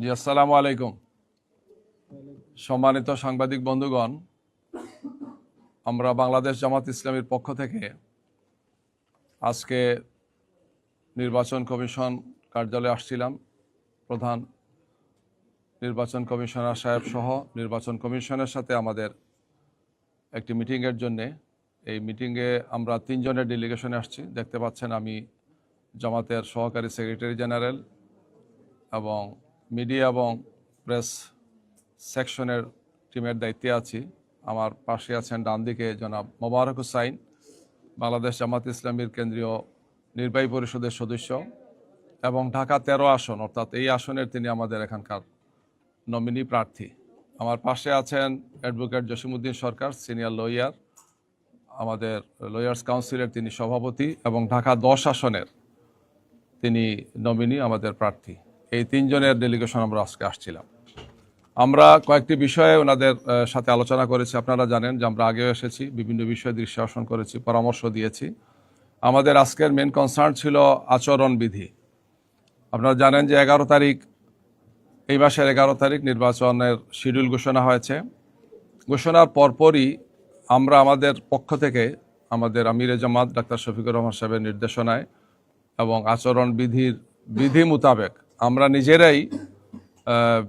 জি, আসসালামু আলাইকুম। সম্মানিত সাংবাদিক বন্ধুগণ, আমরা বাংলাদেশ জামাত ইসলামের পক্ষ থেকে আজকে নির্বাচন কমিশন কার্যালয়ে আসছিলাম। প্রধান নির্বাচন কমিশনার সাহেব সহ নির্বাচন কমিশনের সাথে আমাদের একটি মিটিংয়ের জন্যে এই মিটিংয়ে আমরা তিনজনের ডেলিগেশনে আসছি। দেখতে পাচ্ছেন আমি জামাতের সহকারী সেক্রেটারি জেনারেল এবং মিডিয়া এবং প্রেস সেকশনের টিমের দায়িত্বে আছি। আমার পাশে আছেন ডান দিকে জনাব মোবারক হুসাইন, বাংলাদেশ জামাত ইসলামীর কেন্দ্রীয় নির্বাহী পরিষদের সদস্য এবং ঢাকা তেরো আসন, অর্থাৎ এই আসনের তিনি আমাদের এখানকার নমিনি প্রার্থী। আমার পাশে আছেন advocate Jasimuddin Sarkar senior lawyer আমাদের লয়ার্স কাউন্সিলের তিনি সভাপতি এবং ঢাকা দশ আসনের তিনি নমিনি আমাদের প্রার্থী। এই তিনজনের ডেলিগেশন আমরা আজকে আসছিলাম। আমরা কয়েকটি বিষয়ে ওনাদের সাথে আলোচনা করেছি। আপনারা জানেন যে আমরা আগেও এসেছি, বিভিন্ন বিষয়ে দৃশ্যাসন করেছি, পরামর্শ দিয়েছি। আমাদের আজকের মেন কনসার্ন ছিল আচরণবিধি আপনারা জানেন যে এগারো তারিখ, এই মাসের এগারো তারিখ নির্বাচনের শিডিউল ঘোষণা হয়েছে। ঘোষণার পরপরই আমরা আমাদের পক্ষ থেকে আমাদের আমিরে জামাত ডাক্তার শফিকুর রহমান সাহেবের নির্দেশনায় এবং আচরণ বিধির বিধি মোতাবেক আমরা নিজেরাই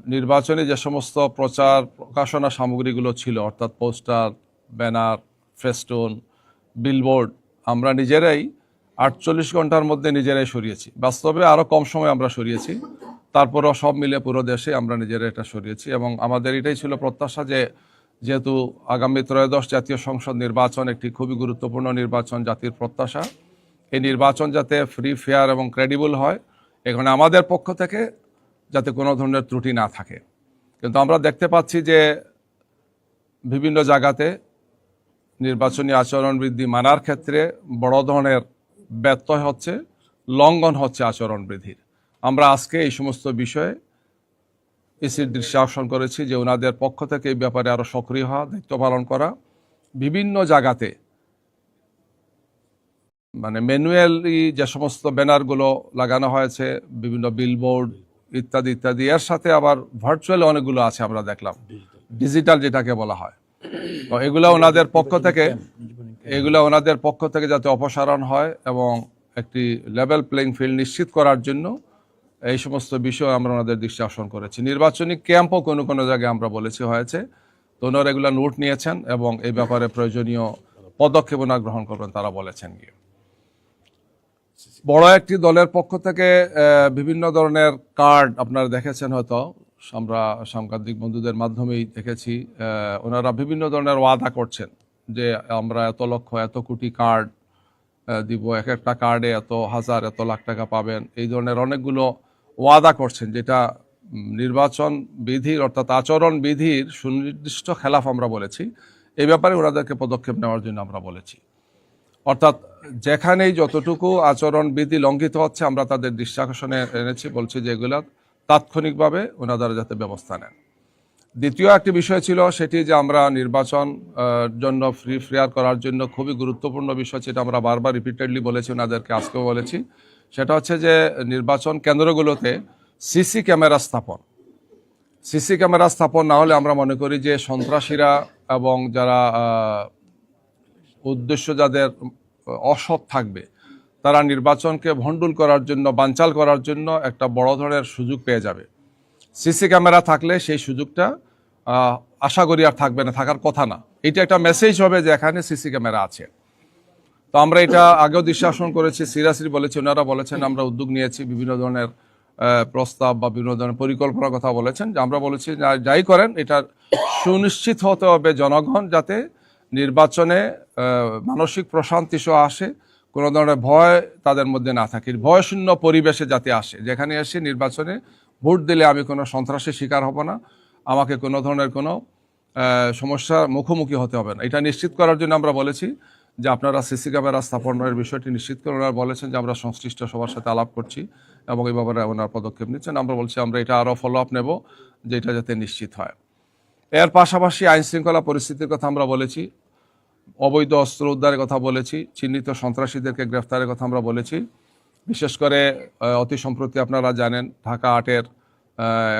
নির্বাচনী যে সমস্ত প্রচার প্রকাশনা সামগ্রীগুলো ছিল, অর্থাৎ পোস্টার, ব্যানার ফেস্টুন বিলবোর্ড, আমরা নিজেরাই আটচল্লিশ ঘণ্টার মধ্যে নিজেরাই সরিয়েছি। বাস্তবে আরও কম সময় আমরা সরিয়েছি। তারপরও সব মিলে পুরো দেশে আমরা নিজেরা এটা সরিয়েছি এবং আমাদের এটাই ছিল প্রত্যাশা যে যেহেতু আগামী ত্রয়োদশ জাতীয় সংসদ নির্বাচন একটি খুবই গুরুত্বপূর্ণ নির্বাচন জাতির প্রত্যাশা। এই নির্বাচন যাতে ফ্রি ফেয়ার এবং ক্রেডিবল হয়, এখানে আমাদের পক্ষ থেকে যাতে কোনো ধরনের ত্রুটি না থাকে। কিন্তু আমরা দেখতে পাচ্ছি যে বিভিন্ন জায়গাতে নির্বাচনী আচরণ বৃদ্ধি মানার ক্ষেত্রে বড় ধরনের ব্যত্যয় হচ্ছে, লঙ্ঘন হচ্ছে আচরণ বৃদ্ধির। আমরা আজকে এই সমস্ত বিষয়ে ইসির দৃশ্যে আকর্ষণ করেছি যে ওনাদের পক্ষ থেকে এই ব্যাপারে আরও সক্রিয় হওয়া দায়িত্ব পালন করা বিভিন্ন জায়গাতে মানে ম্যানুয়ালি যে সমস্ত ব্যানারগুলো লাগানো হয়েছে বিভিন্ন বিলবোর্ড ইত্যাদি ইত্যাদি এর সাথে আবার ভার্চুয়াল অনেকগুলো আছে আমরা দেখলাম। ডিজিটাল যেটাকে বলা হয়। তো এগুলো ওনাদের পক্ষ থেকে এগুলো ওনাদের পক্ষ থেকে যাতে অপসারণ হয় এবং একটি লেভেল প্লেইং ফিল্ড নিশ্চিত করার জন্য এই সমস্ত বিষয় আমরা ওনাদের দৃষ্টি আকর্ষণ করেছি। নির্বাচনী ক্যাম্পও কোনো কোনো জায়গায় আমরা বলেছি হয়েছে। তো ওনারা এগুলো নোট নিয়েছেন এবং এই ব্যাপারে প্রয়োজনীয় পদক্ষেপ ওনারা গ্রহণ করবেন তারা বলেছেন গিয়ে। বড় একটি দলের পক্ষ থেকে বিভিন্ন ধরনের কার্ড আপনারা দেখেছেন হয়তো, আমরা সাংবাদিক বন্ধুদের মাধ্যমেই দেখেছি। ওনারা বিভিন্ন ধরনের ওয়াদা করছেন যে আমরা এত লক্ষ, এত কোটি কার্ড দিব, এক একটা কার্ডে এত হাজার, এত লাখ টাকা পাবেন। এই ধরনের অনেকগুলো ওয়াদা করছেন যেটা নির্বাচন বিধির অর্থাৎ আচরণ বিধির সুনির্দিষ্ট খেলাফ আমরা বলেছি। এই ব্যাপারে ওনাদেরকে পদক্ষেপ নেওয়ার জন্য আমরা বলেছি। অর্থাৎ যেখানেই যতটুকু আচরণ বিধি লঙ্ঘিত হচ্ছে, আমরা তাদের দৃষ্টি আকর্ষণে এনেছি, বলছি যে এগুলো তাৎক্ষণিকভাবে ওনারা যাতে ব্যবস্থা নেন। দ্বিতীয় একটি বিষয় ছিল সেটি যে আমরা নির্বাচন জন্য ফ্রি ফেয়ার করার জন্য খুবই গুরুত্বপূর্ণ বিষয় যেটা আমরা বারবার রিপিটেডলি বলেছি, ওনাদেরকে আজকেও বলেছি। সেটা হচ্ছে যে নির্বাচন কেন্দ্রগুলোতে সিসি ক্যামেরা স্থাপন। সিসি ক্যামেরা স্থাপন না হলে আমরা মনে করি যে সন্ত্রাসীরা এবং যারা উদ্দেশ্য যাদের অসৎ থাকবে, তারা নির্বাচনকে ভণ্ডুল করার জন্য, বানচাল করার জন্য একটা বড় ধরনের সুযোগ পেয়ে যাবে। সিসি ক্যামেরা থাকলে সেই সুযোগটা আশা করি আর থাকবে না, থাকার কথা না। এটা একটা মেসেজ হবে যে এখানে সিসি ক্যামেরা আছে। তো আমরা এটা আগেও দৃশ্যাসন করেছি, সিরিয়াসলি বলেছি, ওনারা বলেছেন আমরা উদ্যোগ নিয়েছি, বিভিন্ন ধরনের প্রস্তাব বা বিভিন্ন ধরনের পরিকল্পনার কথা বলেছেন। যে আমরা বলেছি যাই করেন, এটা সুনিশ্চিত হতে হবে জনগণ যাতে নির্বাচনে মানসিক প্রশান্তি সহ আসে, কোনো ধরনের ভয় তাদের মধ্যে না থাকে, ভয়শূন্য পরিবেশে যাতে আসে। যেখানে এসে নির্বাচনে ভোট দিলে আমি কোনো সন্ত্রাসের শিকার হব না, আমাকে কোনো ধরনের কোনো সমস্যার মুখোমুখি হতে হবে না। এটা নিশ্চিত করার জন্য আমরা বলেছি যে আপনারা সিসি ক্যামেরা স্থাপনের বিষয়টি নিশ্চিত করে ওনারা বলেছেন যে আমরা সংশ্লিষ্ট সবার সাথে আলাপ করছি এবং এই ব্যাপারে ওনার পদক্ষেপ নিচ্ছেন। আমরা বলছি, আমরা এটা আরও ফলো আপ নেব যে এটা যাতে নিশ্চিত হয়। এর পাশাপাশি আইন শৃঙ্খলা পরিস্থিতির কথা আমরা বলেছি, অবৈধ অস্ত্র উদ্ধারের কথা বলেছি, চিহ্নিত সন্ত্রাসীদেরকে গ্রেফতারের কথা আমরা বলেছি। বিশেষ করে অতি সম্প্রতি আপনারা জানেন, ঢাকা আটের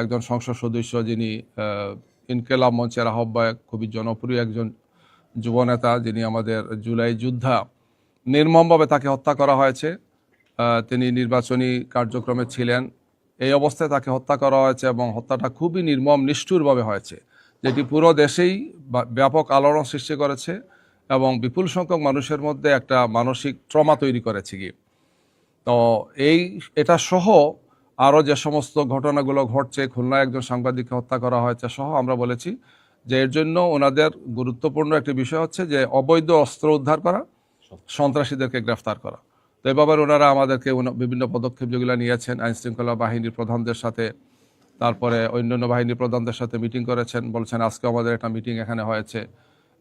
একজন সংসদ সদস্য যিনি ইনকেলাব মঞ্চের আহ্বায়ক, খুবই জনপ্রিয় একজন যুবনেতা যিনি আমাদের জুলাই যোদ্ধা নির্মমভাবে তাকে হত্যা করা হয়েছে তিনি নির্বাচনী কার্যক্রমে ছিলেন। এই অবস্থায় তাকে হত্যা করা হয়েছে এবং হত্যাটা খুবই নির্মম, নিষ্ঠুরভাবে হয়েছে, যেটি পুরো দেশেই ব্যাপক আলোড়ন সৃষ্টি করেছে এবং বিপুল সংখ্যক মানুষের মধ্যে একটা মানসিক ট্রমা তৈরি করেছে গিয়ে। তো এই, এটা সহ আরও যে সমস্ত ঘটনাগুলো ঘটছে, খুলনায় একজন সাংবাদিককে হত্যা করা হয়েছে সহ আমরা বলেছি যে এর জন্য ওনাদের গুরুত্বপূর্ণ একটি বিষয় হচ্ছে যে অবৈধ অস্ত্র উদ্ধার করা, সন্ত্রাসীদেরকে গ্রেফতার করা। তো এ ব্যাপারে ওনারা আমাদেরকে বিভিন্ন পদক্ষেপ যেগুলো নিয়েছেন আইন শৃঙ্খলা বাহিনীর প্রধানদের সাথে, তারপরে অন্যান্য বাহিনীর প্রধানদের সাথে মিটিং করেছেন, বলছেন আজকে আমাদের একটা মিটিং এখানে হয়েছে।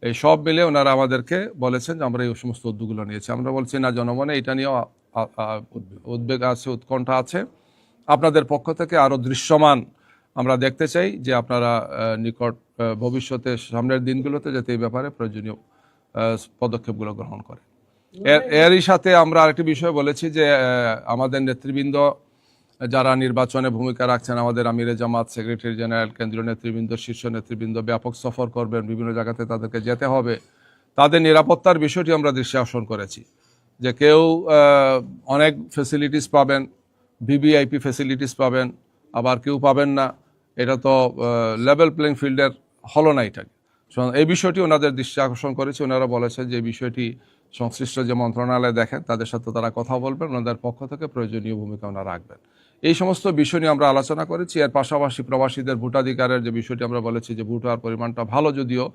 এই সব মিলে ওনারা আমাদেরকে বলেছেন যে আমরা এই সমস্ত উদ্যোগগুলো নিয়েছি। আমরা বলছি, না জনমনে এটা নিয়েও উদ্বেগ আছে, উৎকণ্ঠা আছে। আপনাদের পক্ষ থেকে আরও দৃশ্যমান আমরা দেখতে চাই যে আপনারা নিকট ভবিষ্যতে সামনের দিনগুলোতে যাতে এই ব্যাপারে প্রয়োজনীয় পদক্ষেপগুলো গ্রহণ করে। এর, এরই সাথে আমরা আরেকটি বিষয় বলেছি যে আমাদের নেতৃবৃন্দ যারা নির্বাচনে ভূমিকা রাখছেন, আমাদের আমিরে জামাত, সেক্রেটারি জেনারেল, কেন্দ্রীয় নেতৃবৃন্দ, শীর্ষ নেতৃবৃন্দ ব্যাপক সফর করবেন, বিভিন্ন জায়গাতে তাদেরকে যেতে হবে। তাদের নিরাপত্তার বিষয়টি আমরা দৃষ্টি আসন করেছি যে কেউ অনেক ফেসিলিটিস পাবেন ভিভিআইপি ফেসিলিটিস পাবেন, আবার কেউ পাবেন না। এটা তো লেভেল প্লেইং ফিল্ডের হলো না এটাকে। এই বিষয়টি ওনাদের দৃষ্টি আকর্ষণ করেছে। ওনারা বলেছেন যে বিষয়টি সংশ্লিষ্ট যে মন্ত্রণালয় দেখেন, তাদের সাথে তারা কথা বলবেন, ওনাদের পক্ষ থেকে প্রয়োজনীয় ভূমিকা ওনারা রাখবেন। এই সমস্ত বিষয় নিয়ে আমরা আলোচনা করেছি। এর পাশাপাশি প্রবাসীদের ভোটাধিকারের যে বিষয়টি আমরা বলেছি যে ভোট হওয়ার পরিমাণটা ভালো যদিও,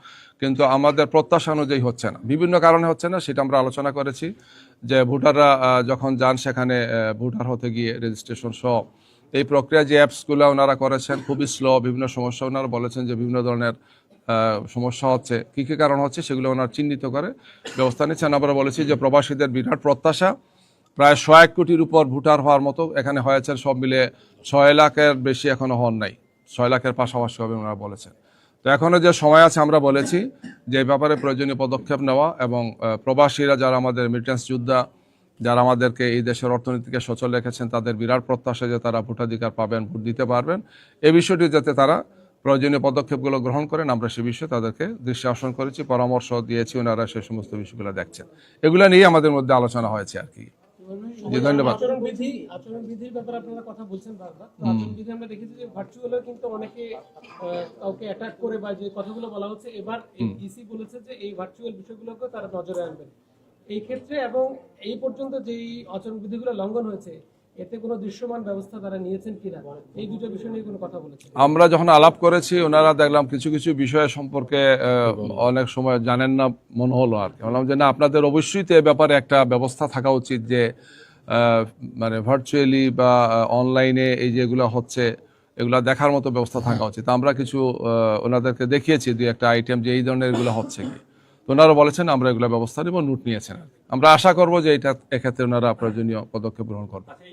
কিন্তু আমাদের প্রত্যাশা অনুযায়ী হচ্ছে না। বিভিন্ন কারণে হচ্ছে না, সেটা আমরা আলোচনা করেছি যে ভোটাররা যখন যান সেখানে ভোটার হতে গিয়ে রেজিস্ট্রেশন সহ এই প্রক্রিয়া যে অ্যাপসগুলো ওনারা করেছেন, খুবই স্লো বিভিন্ন সমস্যা। ওনারা বলেছেন যে বিভিন্ন ধরনের সমস্যা হচ্ছে, কী কী কারণ হচ্ছে সেগুলো ওনারা চিহ্নিত করে ব্যবস্থা নিচ্ছেন। আমরা বলেছি যে প্রবাসীদের বিরাট প্রত্যাশা, প্রায় ছয় এক কোটির উপর ভোটার হওয়ার মতো এখানে হয়েছে, সব মিলে ছয় লাখের বেশি এখনও হন নাই। ছয় লাখের পাশাপাশি হবে ওনারা বলেছেন। তো এখনও যে সময় আছে, আমরা বলেছি যে ব্যাপারে প্রয়োজনীয় পদক্ষেপ নেওয়া এবং প্রবাসীরা যারা আমাদের মিলিটেন্স যোদ্ধা যারা আমাদেরকে এই দেশের অর্থনীতিকে সচল রেখেছেন তাদের বিরাট প্রত্যাশা যে তারা ভোটাধিকার পাবেন ভোট দিতে পারবেন। এই বিষয়টি যাতে তারা প্রয়োজনীয় পদক্ষেপগুলো গ্রহণ করেন আমরা সে বিষয়ে তাদেরকে দৃষ্টি আকর্ষণ করেছি পরামর্শ দিয়েছি ওনারা সেই সমস্ত বিষয়গুলো দেখছেন। এগুলো নিয়ে আমাদের মধ্যে আলোচনা হয়েছে আর কি। জি ধন্যবাদ। কথাগুলো বলা হচ্ছে এবার বলেছে যে এই ভার্চুয়াল বিষয়গুলোকে তারা নজরে আনবেন। এই ক্ষেত্রে এবং এই পর্যন্ত যেই আচরণ বিধিগুলো লঙ্ঘন হয়েছে, এতে কোনো দৃশ্যমান ব্যবস্থা তারা নিয়েছেন কিনা? এই দুটো বিষয় নিয়ে কোনো কথা বলেছেন? আমরা যখন আলাপ করেছি, ওনারা দেখলাম কিছু কিছু বিষয় সম্পর্কে অনেক সময় জানেন না, মনে হলো আর কি। বললাম যে, না, আপনাদের অবশ্যই তো এ ব্যাপারে একটা ব্যবস্থা থাকা উচিত যে মানে ভার্চুয়ালি বা অনলাইনে এই যেগুলো হচ্ছে, এগুলো দেখার মতো ব্যবস্থা থাকা উচিত। আমরা কিছু ওনাদেরকে দেখিয়েছি, দুই একটা আইটেম যে, এই ধরনের এগুলো হচ্ছে কি। তো ওনারা বলেছেন আমরা এগুলো ব্যবস্থা নেব নোট নিয়েছেন। আমরা আশা করব যে এটা এক্ষেত্রে ওনারা প্রয়োজনীয় পদক্ষেপ গ্রহণ করবেন। আচ্ছা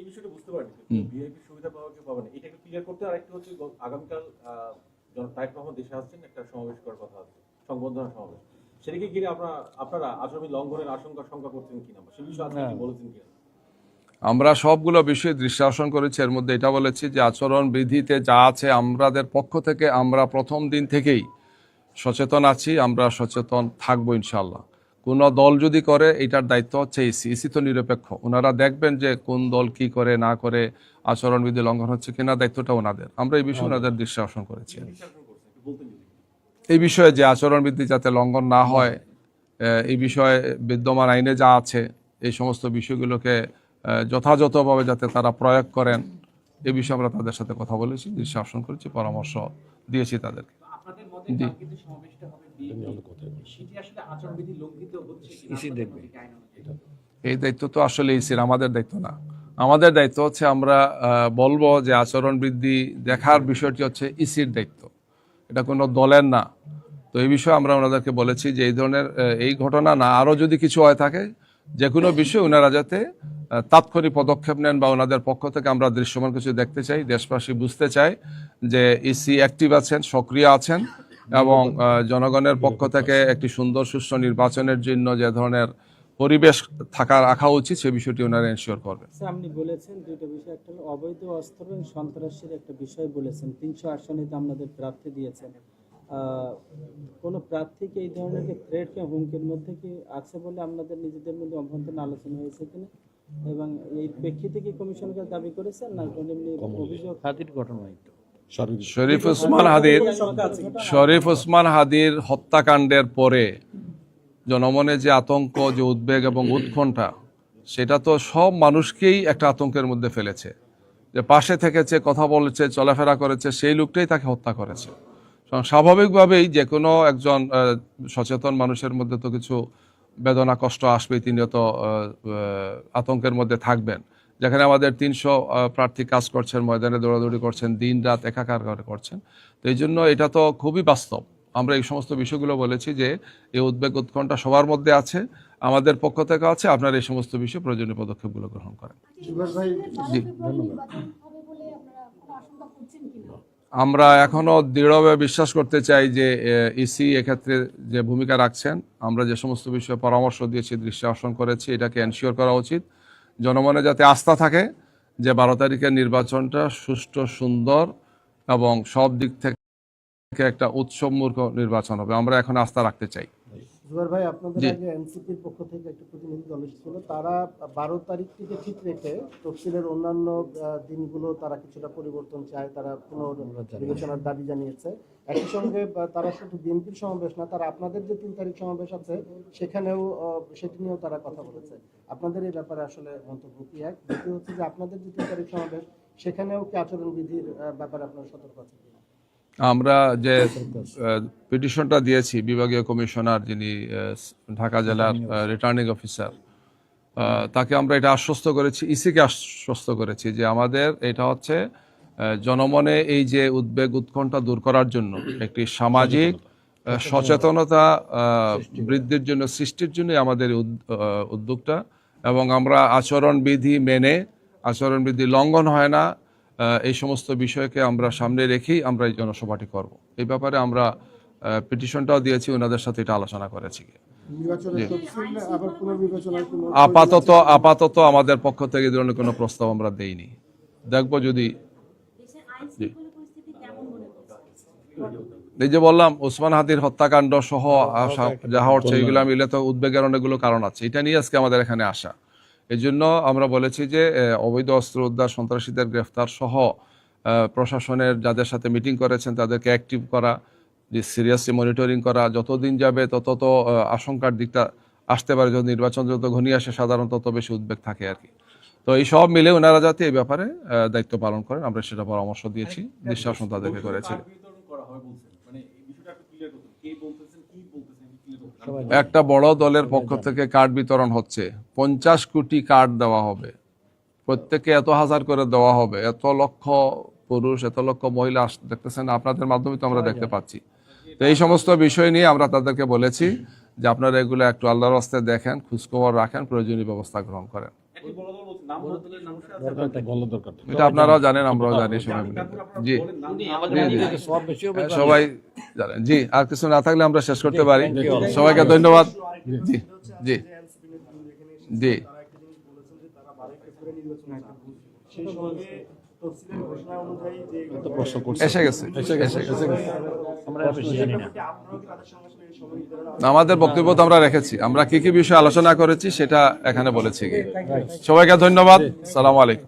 আমরা সবগুলো বিষয়ে দৃষ্টি আকর্ষণ করেছি এর মধ্যে এটা বলেছি যে আচরণ বিধিতে যা আছে আমাদের পক্ষ থেকে আমরা প্রথম দিন থেকেই সচেতন আছি, আমরা সচেতন থাকব ইনশাল্লাহ কোনো দল যদি করে, এটার দায়িত্ব হচ্ছে ইসি ইসি তো নিরপেক্ষ। ওনারা দেখবেন যে কোন দল কি করে, না করে, আচরণবিধি লঙ্ঘন হচ্ছে কিনা, দায়িত্বটা ওনাদের। আমরা এই বিষয়ে ওনাদের দৃষ্টি আকর্ষণ করেছি। এই বিষয়ে যে আচরণবিধি যাতে লঙ্ঘন না হয় এই বিষয়ে বিদ্যমান আইনে যা আছে, এই সমস্ত বিষয়গুলোকে যথাযথভাবে যাতে তারা প্রয়োগ করেন এই বিষয়ে আমরা তাদের সাথে কথা বলেছি, দৃষ্টি আকর্ষণ করেছি, পরামর্শ দিয়েছি তাদেরকে। এই দায়িত্ব তো আসলে ইসির আমাদের দায়িত্ব না। আমাদের দায়িত্ব হচ্ছে আমরা বলব যে আচরণ বৃদ্ধি দেখার বিষয়টি হচ্ছে ইসির দায়িত্ব। এটা কোনো দলের না। তো এই বিষয়ে আমরা ওনাদেরকে বলেছি যে এই ধরনের এই ঘটনা না আরও যদি কিছু হয়ে থাকে যে কোনো বিষয়ে ওনারা যাতে তাৎক্ষণিক পদক্ষেপ নেন বা ওনাদের পক্ষ থেকে আমরা দৃশ্যমান কিছু দেখতে চাই দেশবাসী বুঝতে চাই যে ইসি অ্যাক্টিভ আছেন সক্রিয় আছেন। এবং জনগণের পক্ষ থেকে একটি সুন্দর সুষ্ঠু নির্বাচনের জন্য যে ধরনের পরিবেশ থাকা রাখা উচিত সে বিষয়টি ওনারা এনশিওর করবেন। স্যার, আপনি বলেছেন দুইটা বিষয়। একটা হলো অবৈধ অস্ত্র এবং সন্ত্রাসের একটা বিষয় বলেছেন। তিনশো আসনে তো আপনাদের প্রার্থী দিয়েছেন। কোনো প্রার্থীকে এই ধরনের থ্রেড কি হুমকির মধ্যে কি আছে বলে আপনাদের নিজেদের মধ্যে অভ্যন্তরীণ আলোচনা হয়েছে কিনা? এবং এই প্রেক্ষিতে কি কমিশনকে দাবি করেছেন না কোনো এমনি অভিযোগ? শরীফ ওসমান হাদির, শরীফ ওসমান হাদির হত্যাকাণ্ডের পরে জনমনে যে আতঙ্ক, যে উদ্বেগ এবং উৎকণ্ঠা, সেটা তো সব মানুষকেই একটা আতঙ্কের মধ্যে ফেলেছে। যে পাশে থেকেছে, কথা বলেছে, চলাফেরা করেছে, সেই লোকটাই তাকে হত্যা করেছে। স্বাভাবিকভাবেই যে কোনো একজন সচেতন মানুষের মধ্যে তো কিছু বেদনা, কষ্ট আসবেই তিনিও তো আতঙ্কের মধ্যে থাকবেন। যেখানে আমাদের তিনশো প্রার্থী কাজ করছেন ময়দানে দৌড়াদৌড়ি করছেন দিন রাত একাকার করে করছেন। তো এই জন্য এটা তো খুবই বাস্তব। আমরা এই সমস্ত বিষয়গুলো বলেছি যে এই উদ্বেগ উৎকণ্ঠা সবার মধ্যে আছে আমাদের পক্ষ থেকে আছে আপনার এই সমস্ত বিষয়ে প্রয়োজনীয় পদক্ষেপগুলো গ্রহণ করেন। জি। আমরা এখনও দৃঢ়ভাবে বিশ্বাস করতে চাই যে ইসি এক্ষেত্রে যে ভূমিকা রাখছেন আমরা যে সমস্ত বিষয়ে পরামর্শ দিয়েছি দৃষ্টি আকর্ষণ করেছি এটাকে এনশিওর করা উচিত। জনমনে যাতে আস্থা থাকে যে বারো তারিখের নির্বাচনটা সুষ্ঠু, সুন্দর এবং সব দিক থেকে একটা উৎসবমূর্খ নির্বাচন হবে। আমরা এখন আস্থা রাখতে চাই। জুয়ার ভাই আপনাদের আগে এনসিপির পক্ষ থেকে একটা প্রতিনিধি দল এসেছিল। তারা বারো তারিখ থেকে ঠিক রেখে তফসিলের অন্যান্য দিনগুলো তারা কিছুটা পরিবর্তন চায় তারা পুনর বিবেচনার দাবি জানিয়েছে। একই সঙ্গে তারা শুধু বিএনপির সমাবেশ না তারা আপনাদের যে তিন তারিখ সমাবেশ আছে সেখানেও সেটি নিয়েও তারা কথা বলেছে। আপনাদের এই ব্যাপারে আসলে মন্তব্য কি এক। দ্বিতীয় হচ্ছে যে আপনাদের যে তিন তারিখ সমাবেশ সেখানেও কি আচরণবিধির ব্যাপারে আপনারা সতর্ক আছেন? আমরা যে পিটিশনটা দিয়েছি বিভাগীয় কমিশনার যিনি ঢাকা জেলার রিটার্নিং অফিসার তাকে আমরা এটা আশ্বস্ত করেছি ইসিকে আশ্বস্ত করেছি যে আমাদের এটা হচ্ছে জনমনে এই যে উদ্বেগ উৎকণ্ঠা দূর করার জন্য একটি সামাজিক সচেতনতা। বৃদ্ধির জন্য সৃষ্টির জন্য আমাদের উদ্যোগটা। এবং আমরা আচরণবিধি মেনে আচরণবিধি লঙ্ঘন হয় না এই সমস্ত বিষয়কে আমরা সামনে রেখেই আমরা এই জনসভাটি করব। এই ব্যাপারে আমরা পিটিশনটাও দিয়েছি ওনাদের সাথে এটা আলোচনা করেছি। নির্বাচনের তফসিল আবার পুনর্বিবেচনার কোনো আপাতত আপাতত আমাদের পক্ষ থেকে এই ধরনের কোনো প্রস্তাব আমরা দেইনি। দেখব যদি মনে এই যে বললাম ওসমান হাদির হত্যাকাণ্ড সহ যাহা হচ্ছে এগুলো মিলে তো উদ্বেগের অনেকগুলো কারণ আছে। এটা নিয়ে আজকে আমাদের এখানে আসা। এই জন্য আমরা বলেছি যে অবৈধ অস্ত্র উদ্ধার সন্ত্রাসীদের গ্রেফতার সহ প্রশাসনের যাদের সাথে মিটিং করেছেন তাদেরকে অ্যাক্টিভ করা যে সিরিয়াসলি মনিটরিং করা যতদিন যাবে তত তো আশঙ্কার দিকটা আসতে পারে। যদি নির্বাচন যত ঘনিয়ে আসে সাধারণত তত বেশি উদ্বেগ থাকে আর কি। তো এই সব মিলে ওনারা যাতে এই ব্যাপারে দায়িত্ব পালন করেন আমরা সেটা পরামর্শ দিয়েছি। বিশ্বাসন তাদেরকে করেছি কার্ড বিতরণ করা হয় বলছেন মানে এই বিষয়টা একটু ক্লিয়ার করতে হবে। কে বলতেছেন কি বলতেছেন একটু বড় দলের পক্ষ থেকে কার্ড বিতরণ হচ্ছে। পঞ্চাশ কোটি কার্ড দেওয়া হবে। প্রত্যেকে এত হাজার করে দেওয়া হবে। এত লক্ষ পুরুষ, এত লক্ষ মহিলা দেখতেছেন, আপনাদের মাধ্যমে তো আমরা দেখতে পাচ্ছি। তো এই সমস্ত বিষয় নিয়ে আমরা তাদেরকে বলেছি যে আপনারা এগুলো একটু আল্লাহর রাস্তায় দেখেন, খোঁজখবর রাখেন, প্রয়োজনীয় ব্যবস্থা গ্রহণ করেন। এটা আপনারাও জানেন আমরাও জানি সবাই জি। হ্যাঁ, সবাই জানেন। জি আর কিছু না থাকলে আমরা শেষ করতে পারি। সবাইকে ধন্যবাদ। জি। জি। জি এসে গেছে। আমাদের বক্তব্য তো আমরা রেখেছি। আমরা কি কি বিষয়ে আলোচনা করেছি সেটা এখানে বলেছি সবাইকে ধন্যবাদ। সালাম আলাইকুম।